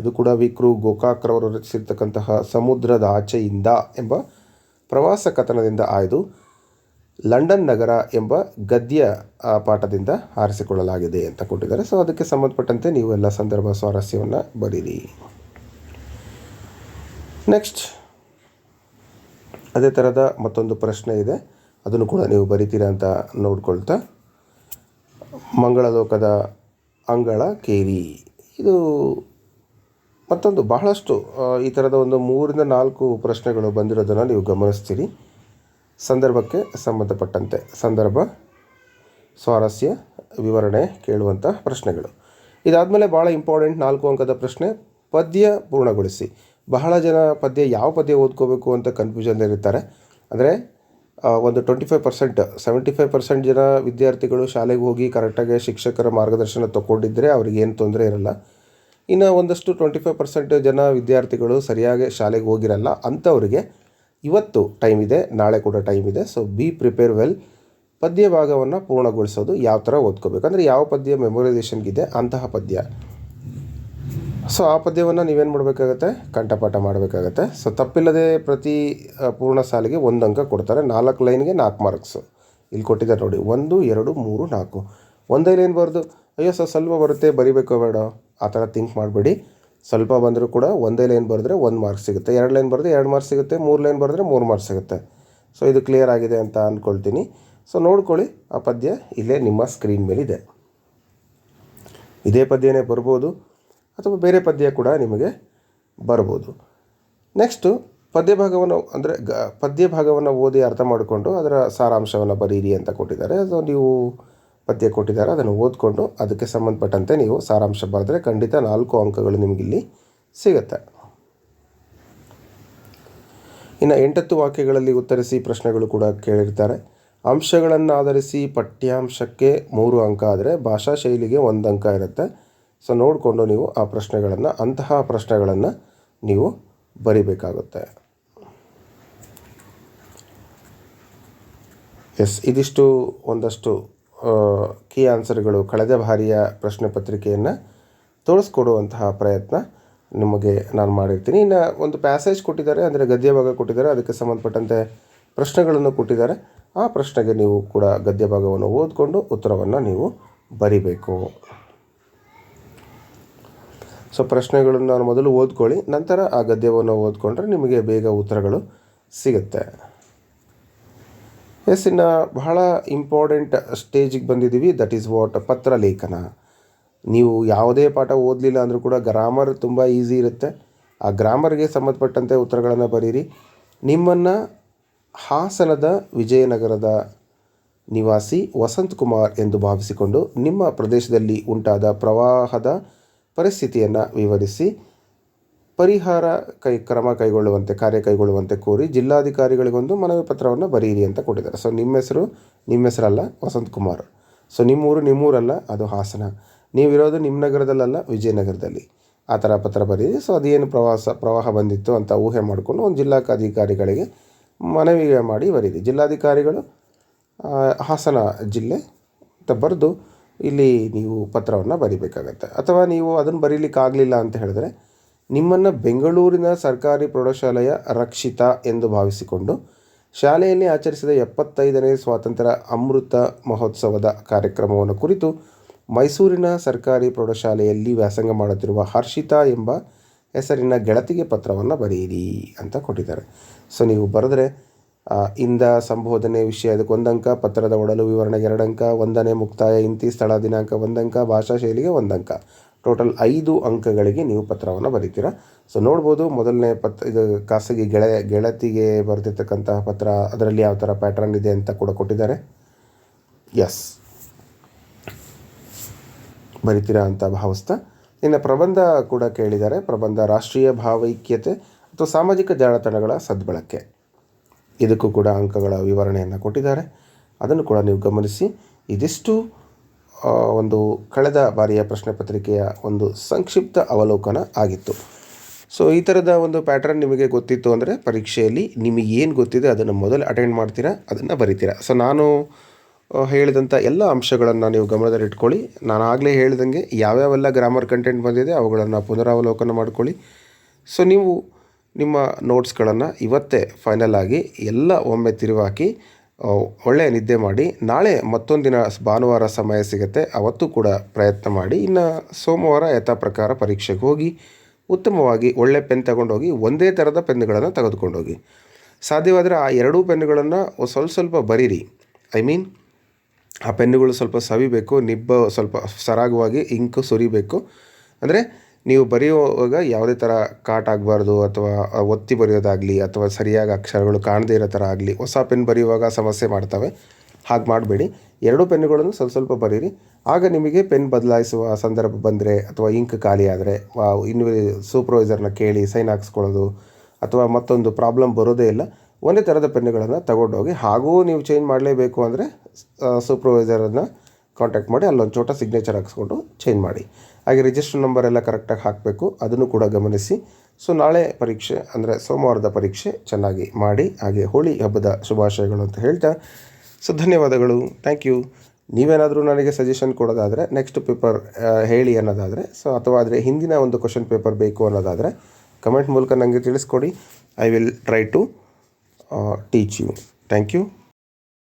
ಇದು ಕೂಡ ವಿಕ್ರು ಗೋಕಾಕ್ರವರು ರಚಿಸಿರ್ತಕ್ಕಂತಹ ಸಮುದ್ರದ ಆಚೆಯಿಂದ ಎಂಬ ಪ್ರವಾಸ ಕಥನದಿಂದ ಆಯ್ದು ಲಂಡನ್ ನಗರ ಎಂಬ ಗದ್ಯ ಪಾಠದಿಂದ ಆರಿಸಿಕೊಳ್ಳಲಾಗಿದೆ ಅಂತ ಕೊಟ್ಟಿದ್ದಾರೆ. ಸೊ ಅದಕ್ಕೆ ಸಂಬಂಧಪಟ್ಟಂತೆ ನೀವು ಎಲ್ಲ ಸಂದರ್ಭ ಸ್ವಾರಸ್ಯವನ್ನು ಬರೀರಿ. ನೆಕ್ಸ್ಟ್ ಅದೇ ಥರದ ಮತ್ತೊಂದು ಪ್ರಶ್ನೆ ಇದೆ. ಅದನ್ನು ಕೂಡ ನೀವು ಬರಿತೀರಾ ಅಂತ ನೋಡ್ಕೊಳ್ತಾ ಮಂಗಳ ಲೋಕದ ಅಂಗಳ ಕೇರಿ. ಇದು ಮತ್ತೊಂದು ಬಹಳಷ್ಟು ಈ ಥರದ ಒಂದು ಮೂರಿಂದ ನಾಲ್ಕು ಪ್ರಶ್ನೆಗಳು ಬಂದಿರೋದನ್ನು ನೀವು ಗಮನಿಸ್ತೀರಿ. ಸಂದರ್ಭಕ್ಕೆ ಸಂಬಂಧಪಟ್ಟಂತೆ ಸಂದರ್ಭ, ಸ್ವಾರಸ್ಯ, ವಿವರಣೆ ಕೇಳುವಂಥ ಪ್ರಶ್ನೆಗಳು. ಇದಾದಮೇಲೆ ಭಾಳ ಇಂಪಾರ್ಟೆಂಟ್ ನಾಲ್ಕು ಅಂಕದ ಪ್ರಶ್ನೆ, ಪದ್ಯ ಪೂರ್ಣಗೊಳಿಸಿ. ಬಹಳ ಜನ ಪದ್ಯ, ಯಾವ ಪದ್ಯ ಓದ್ಕೋಬೇಕು ಅಂತ ಕನ್ಫ್ಯೂಷನ್ ಇರ್ತಾರೆ ಅಂದರೆ ಒಂದು twenty five percent seventy five percent ಜನ ವಿದ್ಯಾರ್ಥಿಗಳು ಶಾಲೆಗೆ ಹೋಗಿ ಕರೆಕ್ಟಾಗಿ ಶಿಕ್ಷಕರ ಮಾರ್ಗದರ್ಶನ ತಗೊಂಡಿದ್ದರೆ ಅವ್ರಿಗೆ ಏನು ತೊಂದರೆ ಇರಲ್ಲ. ಇನ್ನು ಒಂದಷ್ಟು ಟ್ವೆಂಟಿ ಫೈವ್ ಪರ್ಸೆಂಟ್ ಜನ ವಿದ್ಯಾರ್ಥಿಗಳು ಸರಿಯಾಗಿ ಶಾಲೆಗೆ ಹೋಗಿರಲ್ಲ ಅಂಥವ್ರಿಗೆ ಇವತ್ತು ಟೈಮ್ ಇದೆ, ನಾಳೆ ಕೂಡ ಟೈಮ್ ಇದೆ. ಸೊ ಬಿ ಪ್ರಿಪೇರ್ ವೆಲ್ ಪದ್ಯ ಭಾಗವನ್ನು ಪೂರ್ಣಗೊಳಿಸೋದು ಯಾವ ಥರ ಓದ್ಕೋಬೇಕು? ಅಂದರೆ ಯಾವ ಪದ್ಯ ಮೆಮೊರೈಸೇಷನ್ಗಿದೆ ಅಂತಹ ಪದ್ಯ. ಸೊ ಆ ಪದ್ಯವನ್ನು ನೀವೇನು ಮಾಡಬೇಕಾಗತ್ತೆ? ಕಂಠಪಾಠ ಮಾಡಬೇಕಾಗತ್ತೆ. ಸೊ ತಪ್ಪಿಲ್ಲದೆ ಪ್ರತಿ ಪೂರ್ಣ ಸಾಲಿಗೆ ಒಂದು ಅಂಕ ಕೊಡ್ತಾರೆ. ನಾಲ್ಕು ಲೈನ್ಗೆ ನಾಲ್ಕು ಮಾರ್ಕ್ಸು. ಇಲ್ಲಿ ಕೊಟ್ಟಿದ್ದಾರೆ ನೋಡಿ. ಒಂದು, ಎರಡು, ಮೂರು, ನಾಲ್ಕು. ಒಂದೇ ಲೈನ್ ಬರೆದು, ಅಯ್ಯೋ, ಸರ್, ಸ್ವಲ್ಪ ಬರುತ್ತೆ, ಬರಿಬೇಕೋ ಬೇಡ? ಆ ಥರ ಥಿಂಕ್ ಮಾಡಬೇಡಿ. ಸ್ವಲ್ಪ ಬಂದರೂ ಕೂಡ ಒಂದೇ ಲೈನ್ ಬರೆದ್ರೆ ಒಂದು ಮಾರ್ಕ್ಸ್ ಸಿಗುತ್ತೆ. ಎರಡು ಲೈನ್ ಬರೆದ್ರೆ ಎರಡು ಮಾರ್ಕ್ಸ್ ಸಿಗುತ್ತೆ. ಮೂರು ಲೈನ್ ಬರೆದ್ರೆ ಮೂರು ಮಾರ್ಕ್ಸ್ ಸಿಗುತ್ತೆ. ಸೊ ಇದು ಕ್ಲಿಯರ್ ಆಗಿದೆ ಅಂತ ಅಂದ್ಕೊಳ್ತೀನಿ ಸೊ ನೋಡ್ಕೊಳ್ಳಿ. ಆ ಪದ್ಯ ಇಲ್ಲೇ ನಿಮ್ಮ ಸ್ಕ್ರೀನ್ ಮೇಲಿದೆ. ಇದೇ ಪದ್ಯನೇ ಬರ್ಬೋದು. ಅಥವಾ ಬೇರೆ ಪದ್ಯ ಕೂಡ ನಿಮಗೆ ಬರ್ಬೋದು. ನೆಕ್ಸ್ಟು ಪದ್ಯ ಭಾಗವನ್ನು ಅಂದರೆ ಗ, ಪದ್ಯ ಭಾಗವನ್ನು ಓದಿ ಅರ್ಥ ಮಾಡಿಕೊಂಡು ಅದರ ಸಾರಾಂಶವನ್ನು ಬರೀರಿ ಅಂತ ಕೊಟ್ಟಿದ್ದಾರೆ. ಅದು ನೀವು ಪದ್ಯ ಕೊಟ್ಟಿದ್ದಾರೆ, ಅದನ್ನು ಓದಿಕೊಂಡು ಅದಕ್ಕೆ ಸಂಬಂಧಪಟ್ಟಂತೆ ನೀವು ಸಾರಾಂಶ ಬರೆದ್ರೆ ಖಂಡಿತ ನಾಲ್ಕು ಅಂಕಗಳು ನಿಮಗಿಲ್ಲಿ ಸಿಗುತ್ತೆ. ಇನ್ನು ಎಂಟತ್ತು ವಾಕ್ಯಗಳಲ್ಲಿ ಉತ್ತರಿಸಿ ಪ್ರಶ್ನೆಗಳು ಕೂಡ ಕೇಳಿರ್ತಾರೆ. ಅಂಶಗಳನ್ನು ಆಧರಿಸಿ ಪಠ್ಯಾಂಶಕ್ಕೆ ಮೂರು ಅಂಕ ಆದರೆ ಭಾಷಾ ಶೈಲಿಗೆ ಒಂದು ಅಂಕ ಇರುತ್ತೆ. ಸೊ ನೋಡಿಕೊಂಡು ನೀವು ಆ ಪ್ರಶ್ನೆಗಳನ್ನು, ಅಂತಹ ಪ್ರಶ್ನೆಗಳನ್ನು ನೀವು ಬರಿಬೇಕಾಗುತ್ತೆ. ಎಸ್, ಇದಿಷ್ಟು ಒಂದಷ್ಟು ಕೀ ಆನ್ಸರ್ಗಳು ಕಳೆದ ಬಾರಿಯ ಪ್ರಶ್ನೆ ಪತ್ರಿಕೆಯನ್ನು ತೋರಿಸ್ಕೊಡುವಂತಹ ಪ್ರಯತ್ನ ನಿಮಗೆ ನಾನು ಮಾಡಿರ್ತೀನಿ. ಇನ್ನು ಒಂದು ಪ್ಯಾಸೇಜ್ ಕೊಟ್ಟಿದ್ದಾರೆ, ಅಂದರೆ ಗದ್ಯ ಭಾಗ ಕೊಟ್ಟಿದ್ದಾರೆ, ಅದಕ್ಕೆ ಸಂಬಂಧಪಟ್ಟಂತೆ ಪ್ರಶ್ನೆಗಳನ್ನು ಕೊಟ್ಟಿದ್ದಾರೆ. ಆ ಪ್ರಶ್ನೆಗೆ ನೀವು ಕೂಡ ಗದ್ಯ ಭಾಗವನ್ನು ಓದಿಕೊಂಡು ಉತ್ತರವನ್ನು ನೀವು ಬರಿಬೇಕು. ಸೊ ಪ್ರಶ್ನೆಗಳನ್ನು ನಾನು ಮೊದಲು ಓದ್ಕೊಳ್ಳಿ, ನಂತರ ಆ ಗದ್ಯವನ್ನು ಓದ್ಕೊಂಡ್ರೆ ನಿಮಗೆ ಬೇಗ ಉತ್ತರಗಳು ಸಿಗುತ್ತೆ. ಎಸ್ ಇನ್ನು ಬಹಳ ಇಂಪಾರ್ಟೆಂಟ್ ಸ್ಟೇಜಿಗೆ ಬಂದಿದ್ದೀವಿ. ದಟ್ ಈಸ್ ವಾಟ್ ಪತ್ರ ಲೇಖನ ನೀವು ಯಾವುದೇ ಪಾಠ ಓದಲಿಲ್ಲ ಅಂದರೂ ಕೂಡ ಗ್ರಾಮರ್ ತುಂಬ ಈಸಿ ಇರುತ್ತೆ. ಆ ಗ್ರಾಮರ್ಗೆ ಸಂಬಂಧಪಟ್ಟಂತೆ ಉತ್ತರಗಳನ್ನು ಬರೀರಿ. ನಿಮ್ಮನ್ನು ಹಾಸನದ ವಿಜಯನಗರದ ನಿವಾಸಿ ವಸಂತ್ ಕುಮಾರ್ ಎಂದು ಭಾವಿಸಿಕೊಂಡು ನಿಮ್ಮ ಪ್ರದೇಶದಲ್ಲಿ ಉಂಟಾದ ಪ್ರವಾಹದ ಪರಿಸ್ಥಿತಿಯನ್ನು ವಿವರಿಸಿ ಪರಿಹಾರ ಕೈ ಕ್ರಮ ಕೈಗೊಳ್ಳುವಂತೆ, ಕಾರ್ಯ ಕೈಗೊಳ್ಳುವಂತೆ ಕೋರಿ ಜಿಲ್ಲಾಧಿಕಾರಿಗಳಿಗೊಂದು ಮನವಿ ಪತ್ರವನ್ನು ಬರೀರಿ ಅಂತ ಕೊಟ್ಟಿದ್ದಾರೆ. ಸೊ ನಿಮ್ಮ ಹೆಸರು, ನಿಮ್ಮ ಹೆಸರಲ್ಲ, ವಸಂತ್ ಕುಮಾರ್. ಸೊ ನಿಮ್ಮೂರು, ನಿಮ್ಮೂರಲ್ಲ, ಅದು ಹಾಸನ. ನೀವಿರೋದು ನಿಮ್ಮ ನಗರದಲ್ಲಲ್ಲ, ವಿಜಯನಗರದಲ್ಲಿ. ಆ ಥರ ಪತ್ರ ಬರೀರಿ ಸೊ ಅದೇನು ಪ್ರವಾಸ, ಪ್ರವಾಹ ಬಂದಿತ್ತು ಅಂತ ಊಹೆ ಮಾಡಿಕೊಂಡು ಒಂದು ಜಿಲ್ಲಾಧಿಕಾರಿಗಳಿಗೆ ಮನವಿ ಮಾಡಿ ಬರೀರಿ ಜಿಲ್ಲಾಧಿಕಾರಿಗಳು ಹಾಸನ ಜಿಲ್ಲೆ ಅಂತ ಬರೆದು ಇಲ್ಲಿ ನೀವು ಪತ್ರವನ್ನು ಬರಿಬೇಕಾಗತ್ತೆ. ಅಥವಾ ನೀವು ಅದನ್ನು ಬರೀಲಿಕ್ಕಾಗಲಿಲ್ಲ ಅಂತ ಹೇಳಿದ್ರೆ, ನಿಮ್ಮನ್ನು ಬೆಂಗಳೂರಿನ ಸರ್ಕಾರಿ ಪ್ರೌಢಶಾಲೆಯ ರಕ್ಷಿತ ಎಂದು ಭಾವಿಸಿಕೊಂಡು ಶಾಲೆಯಲ್ಲಿ ಆಚರಿಸಿದ ಎಪ್ಪತ್ತೈದನೇ ಸ್ವಾತಂತ್ರ್ಯ ಅಮೃತ ಮಹೋತ್ಸವದ ಕಾರ್ಯಕ್ರಮವನ್ನು ಕುರಿತು ಮೈಸೂರಿನ ಸರ್ಕಾರಿ ಪ್ರೌಢಶಾಲೆಯಲ್ಲಿ ವ್ಯಾಸಂಗ ಮಾಡುತ್ತಿರುವ ಹರ್ಷಿತಾ ಎಂಬ ಹೆಸರಿನ ಗೆಳತಿಗೆ ಪತ್ರವನ್ನು ಬರೆಯಿರಿ ಅಂತ ಕೊಟ್ಟಿದ್ದಾರೆ. ಸೊ ನೀವು ಬರೆದ್ರೆ ಇಂದ ಸಂಬೋಧನೆ ವಿಷಯ. ಅದಕ್ಕೆ ಒಂದಂಕ, ಪತ್ರದ ಒಡಲು ವಿವರಣೆಗೆ ಎರಡಂಕ, ಒಂದನೇ ಮುಕ್ತಾಯ ಇಂತಿ, ಸ್ಥಳ ದಿನಾಂಕ ಒಂದಂಕ, ಭಾಷಾ ಶೈಲಿಗೆ ಒಂದಂಕ. ಟೋಟಲ್ ಐದು ಅಂಕಗಳಿಗೆ ನೀವು ಪತ್ರವನ್ನು ಬರೀತೀರಾ. ಸೊ ನೋಡ್ಬೋದು ಮೊದಲನೇ ಪತ್ರ ಇದು ಖಾಸಗಿ ಗೆಳೆಯ ಗೆಳತಿಗೆ ಬರೆದಿರ್ತಕ್ಕಂತಹ ಪತ್ರ, ಅದರಲ್ಲಿ ಯಾವ ಥರ ಪ್ಯಾಟ್ರನ್ ಇದೆ ಅಂತ ಕೂಡ ಕೊಟ್ಟಿದ್ದಾರೆ. ಎಸ್ ಬರಿತೀರಾ ಅಂತ ಭಾವಿಸ್ತಾ ಇನ್ನು ಪ್ರಬಂಧ ಕೂಡ ಕೇಳಿದ್ದಾರೆ. ಪ್ರಬಂಧ ರಾಷ್ಟ್ರೀಯ ಭಾವೈಕ್ಯತೆ ಅಥವಾ ಸಾಮಾಜಿಕ ಜಾಲತಾಣಗಳ ಸದ್ಬಳಕೆ. ಇದಕ್ಕೂ ಕೂಡ ಅಂಕಗಳ ವಿವರಣೆಯನ್ನು ಕೊಟ್ಟಿದ್ದಾರೆ. ಅದನ್ನು ಕೂಡ ನೀವು ಗಮನಿಸಿ. ಇದಿಷ್ಟು ಒಂದು ಕಳೆದ ಬಾರಿಯ ಪ್ರಶ್ನೆ ಪತ್ರಿಕೆಯ ಒಂದು ಸಂಕ್ಷಿಪ್ತ ಅವಲೋಕನ ಆಗಿತ್ತು. ಸೊ ಈ ಥರದ ಒಂದು ಪ್ಯಾಟರ್ನ್ ನಿಮಗೆ ಗೊತ್ತಿತ್ತು ಅಂದರೆ ಪರೀಕ್ಷೆಯಲ್ಲಿ ನಿಮಗೆ ಏನು ಗೊತ್ತಿದೆ ಅದನ್ನು ಮೊದಲು ಅಟೆಂಡ್ ಮಾಡ್ತೀರಾ, ಅದನ್ನು ಬರಿತೀರಾ. ಸೊ ನಾನು ಹೇಳಿದಂಥ ಎಲ್ಲ ಅಂಶಗಳನ್ನು ನೀವು ಗಮನದಲ್ಲಿಟ್ಕೊಳ್ಳಿ ನಾನು ಆಗಲೇ ಹೇಳಿದಂಗೆ ಯಾವ್ಯಾವೆಲ್ಲ ಗ್ರಾಮರ್ ಕಂಟೆಂಟ್ ಬಂದಿದೆ ಅವುಗಳನ್ನು ಪುನರಾವಲೋಕನ ಮಾಡ್ಕೊಳ್ಳಿ. ಸೊ ನೀವು ನಿಮ್ಮ ನೋಟ್ಸ್ಗಳನ್ನು ಇವತ್ತೇ ಫೈನಲ್ ಆಗಿ ಎಲ್ಲ ಒಮ್ಮೆ ತಿರುವಾಕಿ ಒಳ್ಳೆಯ ನಿದ್ದೆ ಮಾಡಿ, ನಾಳೆ ಮತ್ತೊಂದು ದಿನ ಭಾನುವಾರ ಸಮಯ ಸಿಗುತ್ತೆ, ಅವತ್ತು ಕೂಡ ಪ್ರಯತ್ನ ಮಾಡಿ, ಇನ್ನು ಸೋಮವಾರ ಯಥಾ ಪ್ರಕಾರ ಪರೀಕ್ಷೆಗೆ ಹೋಗಿ, ಉತ್ತಮವಾಗಿ ಒಳ್ಳೆ ಪೆನ್ ತಗೊಂಡೋಗಿ, ಒಂದೇ ಥರದ ಪೆನ್ಗಳನ್ನು ತೆಗೆದುಕೊಂಡೋಗಿ. ಸಾಧ್ಯವಾದರೆ ಆ ಎರಡೂ ಪೆನ್ನುಗಳನ್ನು ಸ್ವಲ್ಪ ಸ್ವಲ್ಪ ಬರೀರಿ. ಐ ಮೀನ್ ಆ ಪೆನ್ನುಗಳು ಸ್ವಲ್ಪ ಸವಿಬೇಕು, ನಿಬ್ಬ ಸ್ವಲ್ಪ ಸರಾಗವಾಗಿ ಇಂಕು ಸುರಿಬೇಕು. ಅಂದರೆ ನೀವು ಬರೆಯುವಾಗ ಯಾವುದೇ ಥರ ಕಾಟ್ ಆಗಬಾರ್ದು ಅಥವಾ ಒತ್ತಿ ಬರೆಯೋದಾಗಲಿ ಅಥವಾ ಸರಿಯಾಗಿ ಅಕ್ಷರಗಳು ಕಾಣದೇ ಇರೋ ಥರ ಆಗಲಿ, ಹೊಸ ಪೆನ್ ಬರೆಯುವಾಗ ಸಮಸ್ಯೆ ಮಾಡ್ತವೆ. ಹಾಗೆ ಮಾಡಬೇಡಿ. ಎರಡೂ ಪೆನ್ನುಗಳನ್ನು ಸ್ವಲ್ಪ ಸ್ವಲ್ಪ ಬರೀರಿ. ಆಗ ನಿಮಗೆ ಪೆನ್ ಬದಲಾಯಿಸುವ ಸಂದರ್ಭ ಬಂದರೆ ಅಥವಾ ಇಂಕ್ ಖಾಲಿ ಆದರೆ ಇನ್ನು ಸೂಪರ್ವೈಸರ್ನ ಕೇಳಿ ಸೈನ್ ಹಾಕ್ಸ್ಕೊಳ್ಳೋದು ಅಥವಾ ಮತ್ತೊಂದು ಪ್ರಾಬ್ಲಮ್ ಬರೋದೇ ಇಲ್ಲ. ಒಂದೇ ಥರದ ಪೆನ್ನುಗಳನ್ನು ತಗೊಂಡೋಗಿ, ಹಾಗೂ ನೀವು ಚೇಂಜ್ ಮಾಡಲೇಬೇಕು ಅಂದರೆ ಸೂಪರ್ವೈಸರನ್ನು ಕಾಂಟ್ಯಾಕ್ಟ್ ಮಾಡಿ, ಅಲ್ಲೊಂದು ಚೋಟ ಸಿಗ್ನೇಚರ್ ಹಾಕ್ಸ್ಕೊಂಡು ಚೇಂಜ್ ಮಾಡಿ. ಹಾಗೆ ರಿಜಿಸ್ಟರ್ ನಂಬರ್ ಎಲ್ಲ ಕರೆಕ್ಟಾಗಿ ಹಾಕಬೇಕು. ಅದನ್ನು ಕೂಡ ಗಮನಿಸಿ. ಸೊ ನಾಳೆ ಪರೀಕ್ಷೆ, ಅಂದರೆ ಸೋಮವಾರದ ಪರೀಕ್ಷೆ ಚೆನ್ನಾಗಿ ಮಾಡಿ, ಹಾಗೆ ಹೋಳಿ ಹಬ್ಬದ ಶುಭಾಶಯಗಳು ಅಂತ ಹೇಳ್ತಾ ಸೊ ಧನ್ಯವಾದಗಳು. ಥ್ಯಾಂಕ್ ಯು ನೀವೇನಾದರೂ ನನಗೆ ಸಜೆಷನ್ ಕೊಡೋದಾದರೆ ನೆಕ್ಸ್ಟ್ ಪೇಪರ್ ಹೇಳಿ ಅನ್ನೋದಾದರೆ ಸೊ ಅಥವಾ ಆದರೆ ಹಿಂದಿನ ಒಂದು ಕ್ವಶನ್ ಪೇಪರ್ ಬೇಕು ಅನ್ನೋದಾದರೆ ಕಮೆಂಟ್ ಮೂಲಕ ನನಗೆ ತಿಳಿಸ್ಕೊಡಿ. I will try to teach you thank you